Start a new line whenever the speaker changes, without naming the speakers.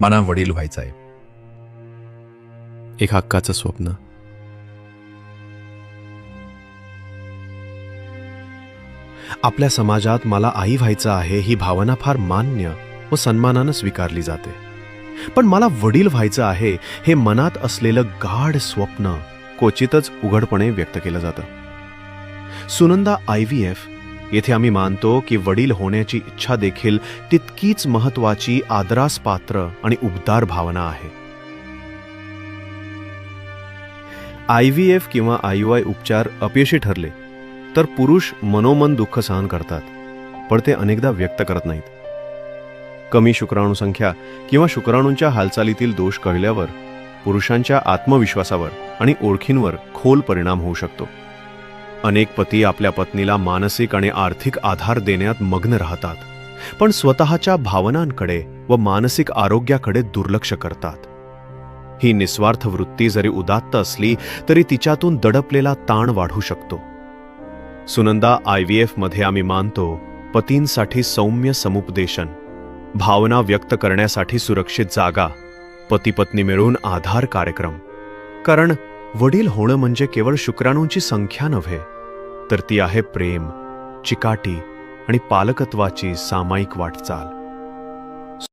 मला वडील व्हायचं आहे.
एक हक्काचं स्वप्न. आपल्या समाजात मला आई व्हायचं आहे ही भावना फार मान्य व सन्मानानं स्वीकारली जाते. पण मला वडील व्हायचं आहे हे मनात असलेलं गाढ स्वप्न क्वचितच उघडपणे व्यक्त केलं जातं. सुनंदा आय व्ही एफ येथे आम्ही मानतो की वडील होण्याची इच्छा देखील तितकीच महत्वाची आदरास पात्र आणि उबदार भावना आहे. आय व्ही एफ किंवा आय वाय उपचार अपयशी ठरले तर पुरुष मनोमन दुःख सहन करतात पण ते अनेकदा व्यक्त करत नाहीत. कमी शुक्राणू संख्या किंवा शुक्राणूंच्या हालचालीतील दोष कळल्यावर पुरुषांच्या आत्मविश्वासावर आणि ओळखींवर खोल परिणाम होऊ शकतो. अनेक पती आपल्या पत्नीला मानसिक आणि आर्थिक आधार देण्यात मग्न राहतात पण स्वतःच्या भावनांकडे व मानसिक आरोग्याकडे दुर्लक्ष करतात. ही निस्वार्थ वृत्ती जरी उदात्त असली तरी तिच्यातून दडपलेला ताण वाढू शकतो. सुनंदा आय व्ही मध्ये आम्ही मानतो पतींसाठी सौम्य समुपदेशन भावना व्यक्त करण्यासाठी सुरक्षित जागा पती पत्नी मिळून आधार कार्यक्रम. कारण वडील होणं म्हणजे केवळ शुक्राणूंची संख्या नव्हे तर ती आहे प्रेम चिकाटी आणि पालकत्वाची सामायिक वाटचाल.